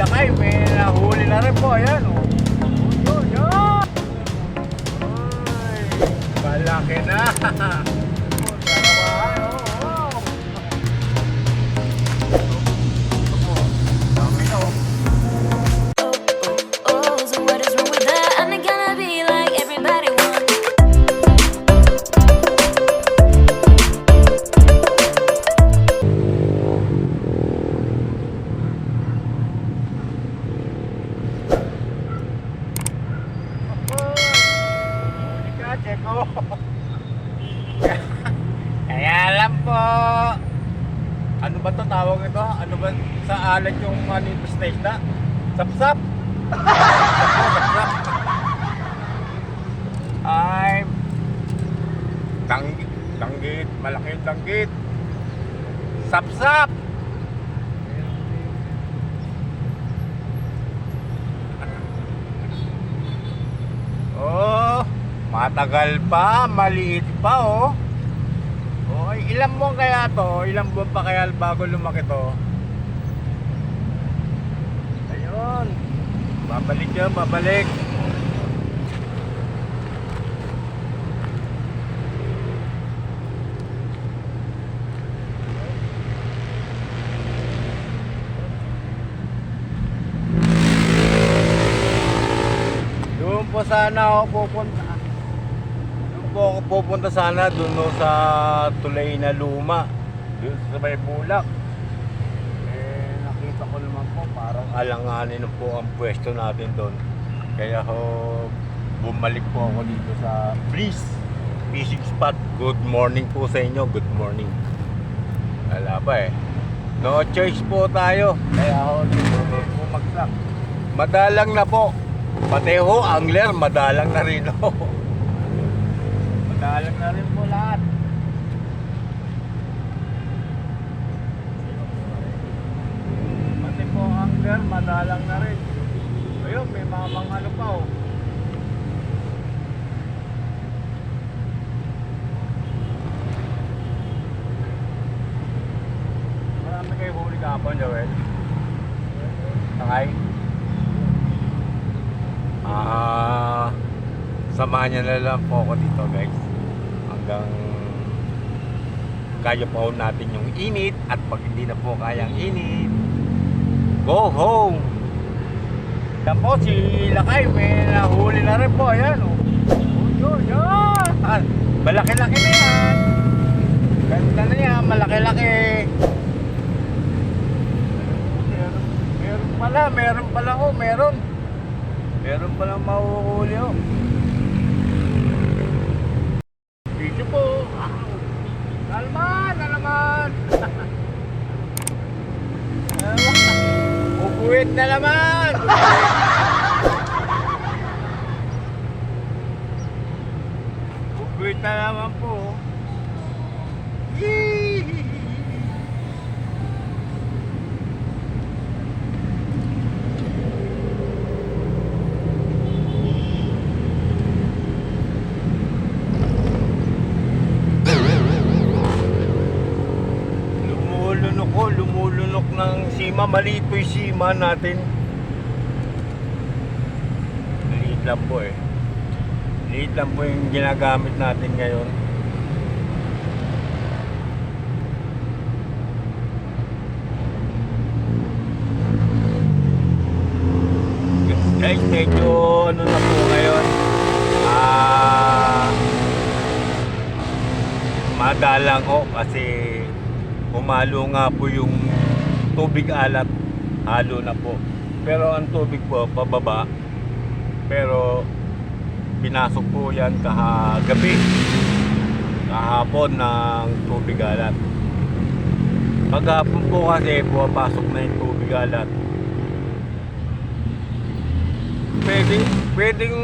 lakay, may nahuli na rin po. Ayan, oh. Yun, yun. Ay, malaki na. Kaya lang po. Ano ba to tawag ito? Ano ba sa alat yung ano yung na? Sapsap? Sapsap. Ay, tanggit, tanggit, malaki yung tanggit. Sapsap! Oh, matagal pa, maliit pa oh. Oh, ilang buwan kaya to? Ilang buwan pa kaya bago lumaki to? Ayun. Babalik yan, babalik. Sana ako pupunta. Po ako pupunta sana doon no, sa tulay na luma. Doon sa may bulak. Eh, nakita ko naman po parang alanganin po ang pwesto natin doon. Kaya ho, bumalik po ako dito sa Breeze Fishing Spot. Good morning po sa inyo. Good morning. Wala pa eh. No choice po tayo. Kaya ho, dito bumagsak. Madalang na po. Pati ho, angler, madalang na rin ho. Madalang na rin po lahat. Pati po angler, madalang na rin. Ayun, may mamang ano pa oh. Marami kayo huli kahapon, Joel. Tangay. Ah, samahan niyo na lang po ako dito, guys. Hanggang kaya po natin yung init at pag hindi na po kayang init, go home! Yan po, si Lakay, may nahuli na rin po. Ayan, oh. Yun, yun. Ah, Malaki-laki na yan. Ganda na yan, malaki-laki. Meron pala, meron pala, oh, meron. Meron palang mahuhuli oh. Dito po. Nalaman, nalaman. Ubuit na naman. Ubuit na naman po. Lumulunok ko, lumulunok ng sima. Maliit sima natin. Maliit lang po eh. Maliit lang po yung ginagamit natin ngayon. Guys, medyo ano na po ngayon. Ah, madalang ko kasi umalo nga po yung tubig alat halo na po. Pero ang tubig po pababa pero pinasok po yan kahagabi kahapon ng tubig alat. Paghapon po kasi pumapasok na yung tubig alat. Pwedeng pwedeng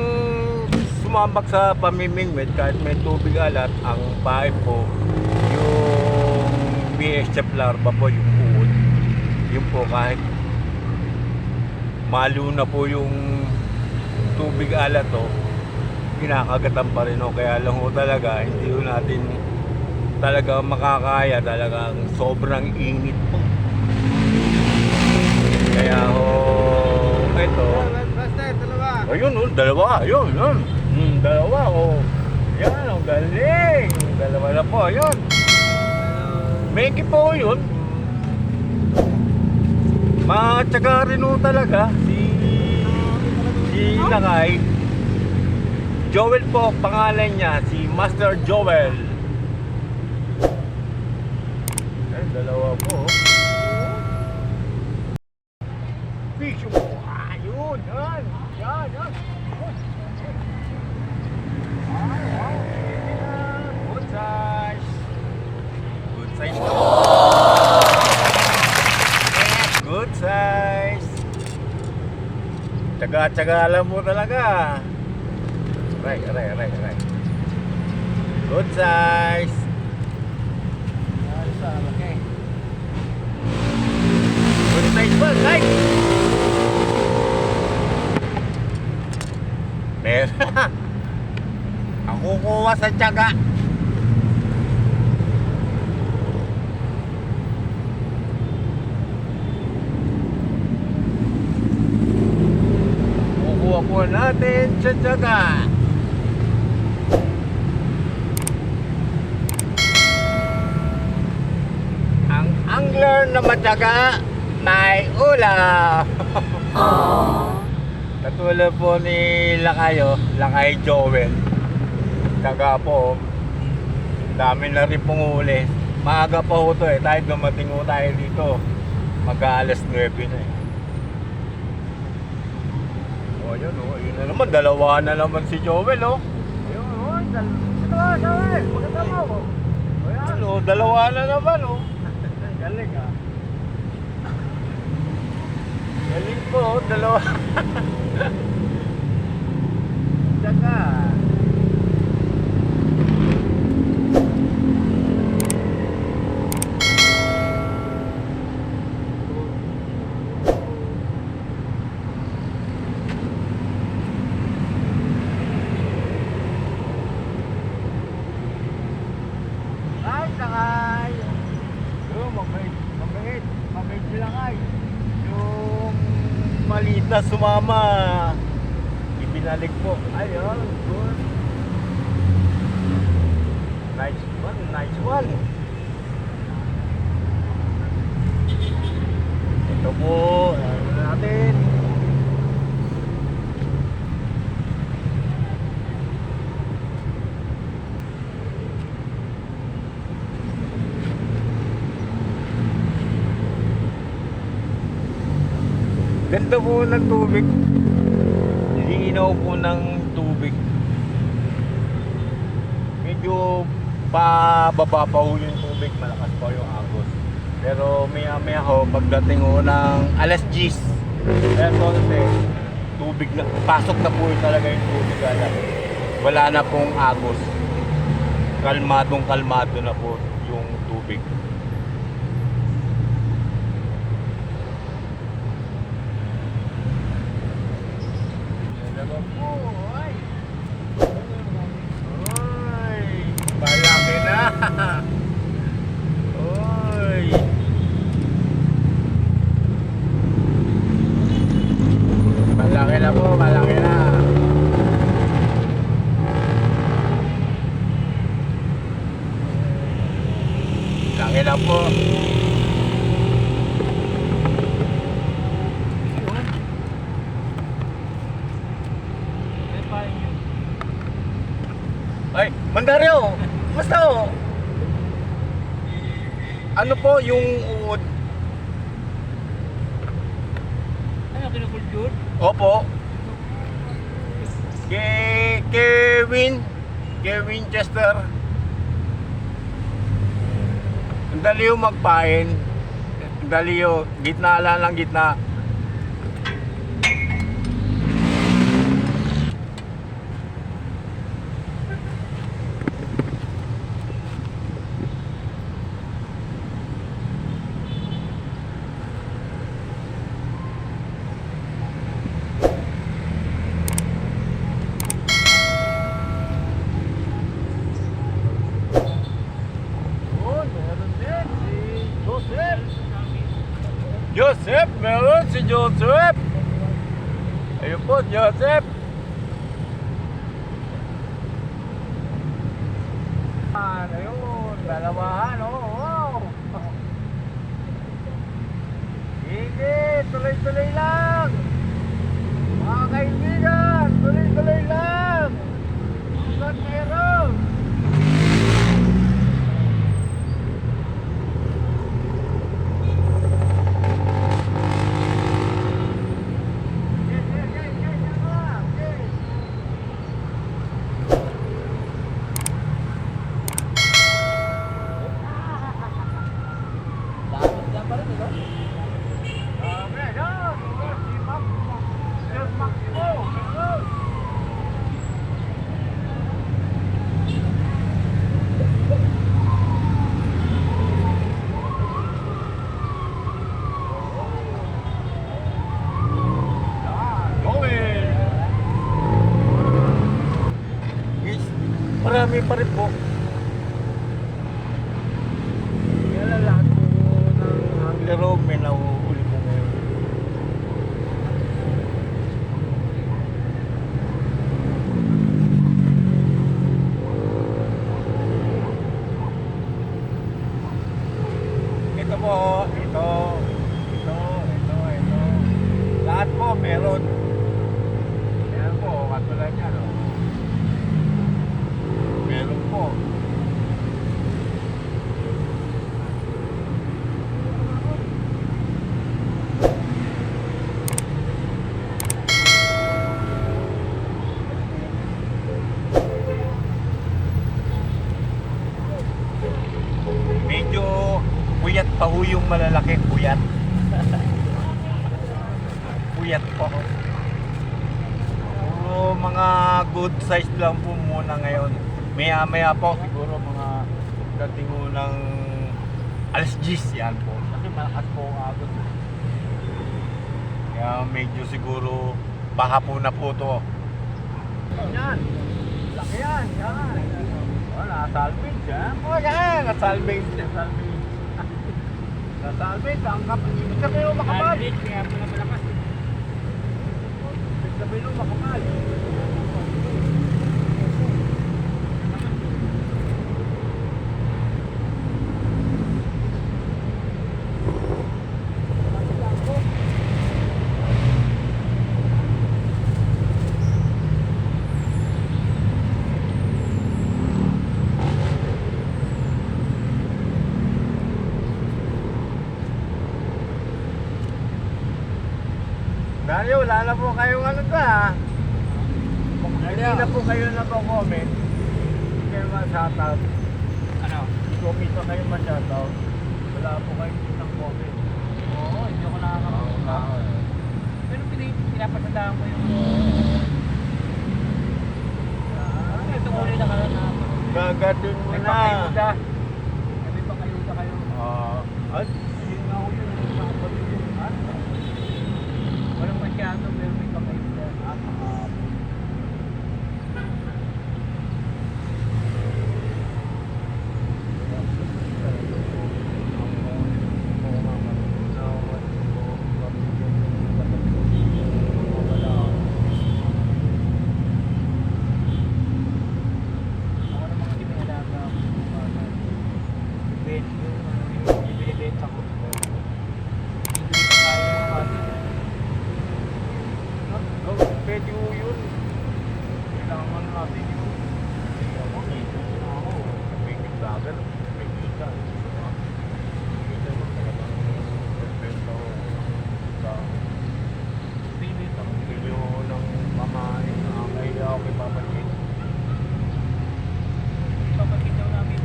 sumambak sa pamimingwit kahit may tubig alat ang bahay po yung BSF larva po yung uod. Yun po kahit malo na po yung tubig alat to kinakagatan pa rin o kaya lang ho talaga hindi ho natin talaga makakaya talagang sobrang init po kaya ho ito. Basta, dalawa. Ayun, oh, dalawa. Ayun, yun. Hmm, dalawa, oh. Yan, ang galing. Dalawa na po, ayun. May po yun. Matyaga rin ho talaga si si Lakay. Joel po, pangalan niya, si Master Joel. Ay, dalawa po. oh. Fish mo. Ayun, yan. Yan, yan. Ay, wow. Good size. Good size na po. Good size. Tsaga-tsaga lang mo talaga. Aray, aray, aray, aray. Good size. Laki. Good size ba? Like! Meron. Ang kukuha sa tsaga. Kukuha po natin sa tsaga. Ang angler na matyaga may ulam. Katulad po ni Lakayo, Lakay Joel. Taga po, dami na rin pong huli. Maaga pa ho to eh, tayo dumating ho tayo dito. Mag-aalas 9 na eh. O yun o, yun na naman, dalawa na naman si Joel o. Ayun o, dal- ito ka, Joel, maganda mo o. Ayan o, dalawa na naman o. Galing ah. Galing po, dalawa. Tsaka. Ay, sakay. Yung mabait, mabait, mabait sila kay. Yung maliit na sumama, ibinalik po. Ayun, good. Nice one, nice one. Ito po, natin. Ganda po ng tubig. Linaw po ng tubig. Medyo pababa pa ho yung tubig, malakas pa yung agos. Pero maya maya ho, pagdating ho ng alas 10, eto kasi, tubig na, pasok na po yun talaga yung tubig alam. Wala na pong agos. Kalmadong kalmado na po yung tubig. Dalawa po, ay. Ay, malaki na. Oy. Malaki na po, malaki na. Laki na po. Ay, Mandario! Basta oh! Ano po yung uod? Ano, kinukulture? Opo. Ke Kevin. Kevin Chester. Ang dali yung magpain. Ang dali yung gitna lang lang gitna. Oh, meron din si Joseph. Joseph, meron si Joseph. Ayun po, Joseph. Ah, Ayun, dalawahan, oh, wow. Sige, tuloy-tuloy lang. Mga kaibigan, tuloy-tuloy lang. Rin yung malalaki, puyat. puyat po. Puro mga good size lang po muna ngayon. Maya maya po siguro mga dating ng alas 10 yan po. Kasi malakas po ang agos. Kaya medyo siguro baka po na po to. Yan. Laki yan. Yan. Wala, salvage yan. O yan, salvage salvage. Salvage, ang kap... Ibig sabihin mo makapal. Dapat kaya pala malakas. Ibig sabihin mo makapal. Dahil wala na po kayong ano ha. Kung hindi na po kayo na po comment, hindi kayo ma-shoutout. Ano? Kung ito kayo ma-shoutout, wala po kayong kitang comment. Oo, hindi ako nakakapunta. Pero pinay- pinapatandaan ko yung... Ah, ito ko rin nakala na. Mo May na. pakayuda. May pakayuda kayo. Ah, at yun nga ho yun, yung mga kapatid yun, ha? Walang masyado, pero may pakayuda. Ah, Ako ng mga dinalaga ako. Bet, yung ano, yung ibinibenta ko. Hindi ko kaya yung kasi. Oh, pwede ho yun. Kailangan natin yun. Hindi ako, dito na ako. May vlogger, may kita. Kita mo talagang benta ko. Sa Binibenta ko. bilyo ng mamain na kaya ako kay Papa Jake. Papakit daw namin.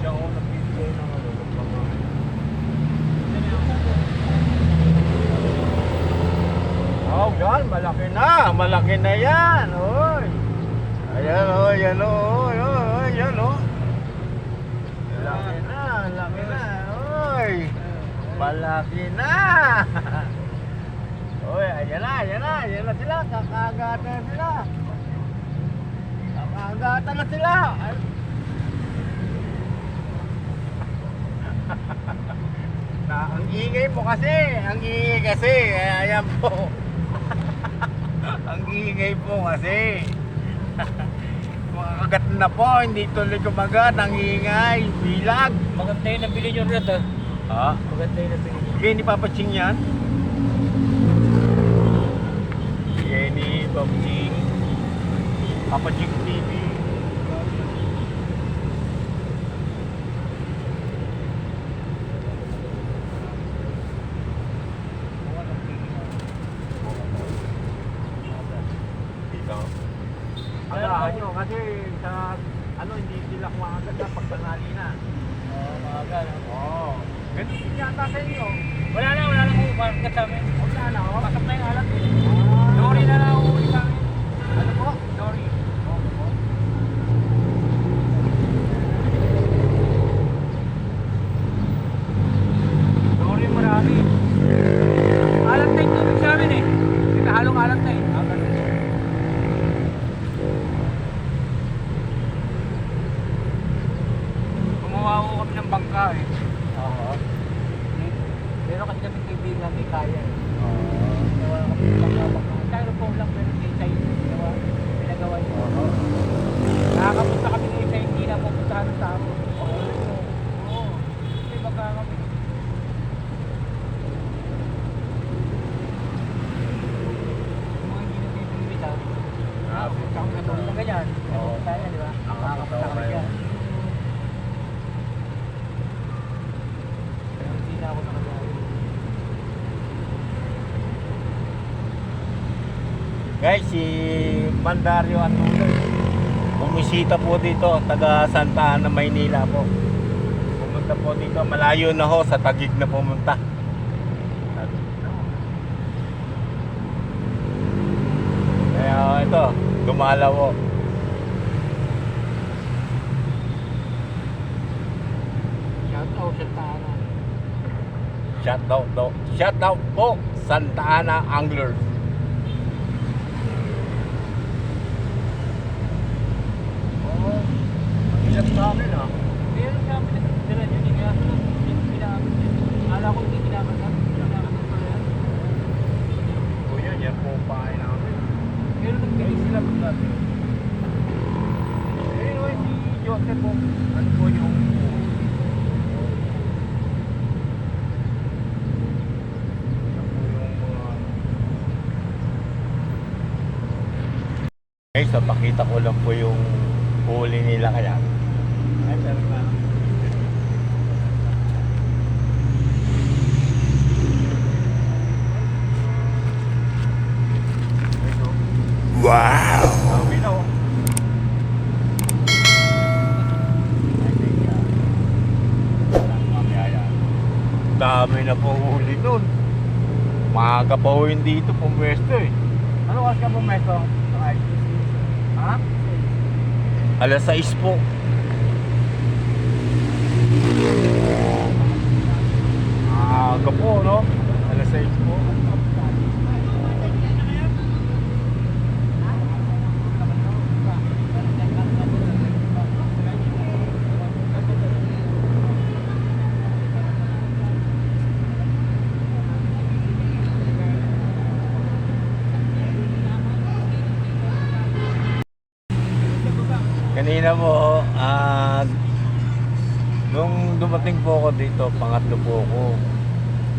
Diyan ako nag-video ng ano, ng pamain. Oh, yan, malaki na. Malaki na yan. Oy. Ayan, oh, yan, oh, oy, oy, oy, yan, oh. Malaki na, malaki na. Oy. Malaki na. Oy, ayan na, ayan na, ayan na sila. Kakagatan na sila. Kakagatan na ang ingay po kasi, ang ingay kasi, ayan po. Ang ingay po kasi. Makakagat na po, hindi tuloy kumagat. Ang ingay, bilag. Maganda yung nabili nyo rin ah. Ha? Maganda yung nabili nyo. Bigay ni Papa Ching yan? Bigay ni Papa Dito. Ano, ano, kasi sa, ano, hindi sila kumakagat na pag tanghali na. Oo, maaga? Oo. Ganun din yata sa inyo. Wala na, wala na kung bakit sa amin. Wala na, oh. Pasok na yung alat eh. Dory na lang sa amin. Ano po? Dory. Dory marami. Alat na yung tubig sa amin eh. Hindi halong alat na eh. Ah, ganun. Gumawa ko kami ng bangka eh. Oo. Pero kasi kami kaibigan may kaya. Styrofoam lang pero may size. Gawa, pinagawa niyo. Nakakapunta kami ng isa, hindi na pupuntahan ng tao. Oo. Oo. May bangka kami. Yung mga hindi nagbibimbit ah. Ah, Punta kami sa tulong na ganyan. Oo. Tayo, di ba? Nakakapunta kami kayo. dyan. Pero hindi na ako nakagawa. Guys, si Mandario Anuloy. Bumisita po dito, taga Santa Ana, Maynila po. Pumunta po dito, malayo na ho, sa Tagig na pumunta. Kaya ito, gumalaw po. Shout out sa Tana. Shout out, do, shout out po, Santa Ana Anglers. Oo, ang hirap sa amin ah. Meron sa amin, dala nyo, hindi kaya hindi ginamit yun. Akala ko hindi ginamit yan. Ginamit ko pala yan. O yun, yan po ang bahay namin. Pero nagbigay sila pag gabi. Anyway, si Joseph po, ano po yung... Guys, so pakita ko lang po yung huli nila kaya. Ay, pero na. Wow! Dami na oh. Dami na po huli nun. Maaga pa ho yun dito pumwesto eh. Ano kasi ka pumesto? Ha? Alas 6 po. Maaga po, no? Alas 6 po. Kanina po, ah, nung dumating po ako dito, pangatlo po ako.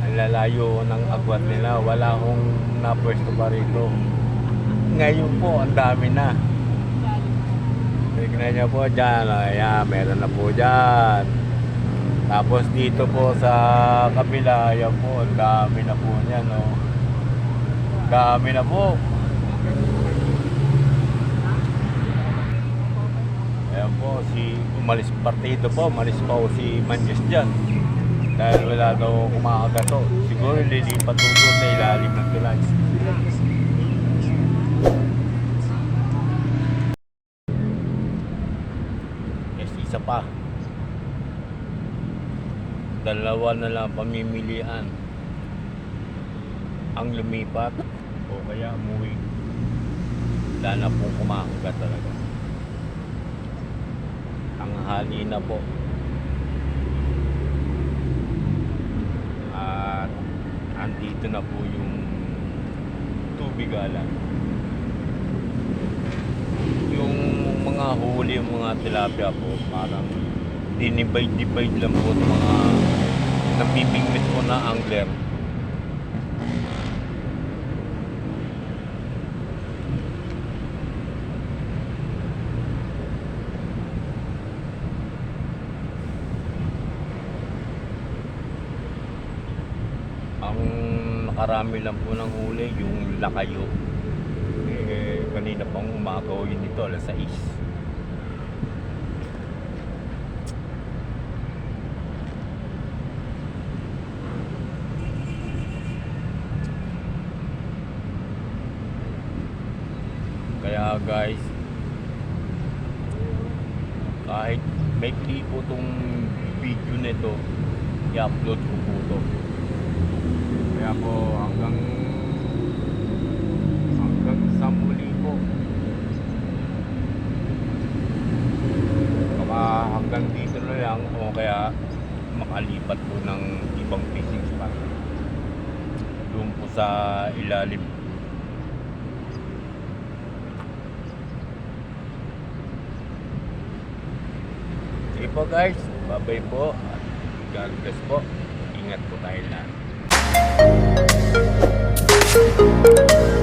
Ang lalayo ng agwat nila, wala akong napwesto pa rito. Ngayon po, ang dami na. Tignan niyo po dyan, ayan, meron na po dyan. Tapos dito po sa kabila, ayan po, ang dami na po niyan, no. Dami na po. Si umalis partido po, umalis pa po si Manjes dyan. Dahil wala daw kumakagato. Siguro lilipat doon sa ilalim ng tulay. Yes, isa pa. Dalawa na lang pamimilian. Ang lumipat o kaya umuwi. Wala na pong kumakagat talaga tanghali na po. At andito na po yung tubigalan yung mga huli yung mga tilapia po parang dinibide-divide lang po mga napipigmit po na angler. Nakarami lang po ng huli, yung lakayo. Eh, kanina pang umagaw yun ito, alas 6. Kaya guys, kahit may po tong video nito, i-upload ko po to. Kaya po hanggang hanggang sa muli po. Baka hanggang dito na lang o kaya makalipat po ng ibang fishing spot. Doon po sa ilalim. Sige po guys, bye-bye po. At God bless po. Ingat po tayo lahat. Música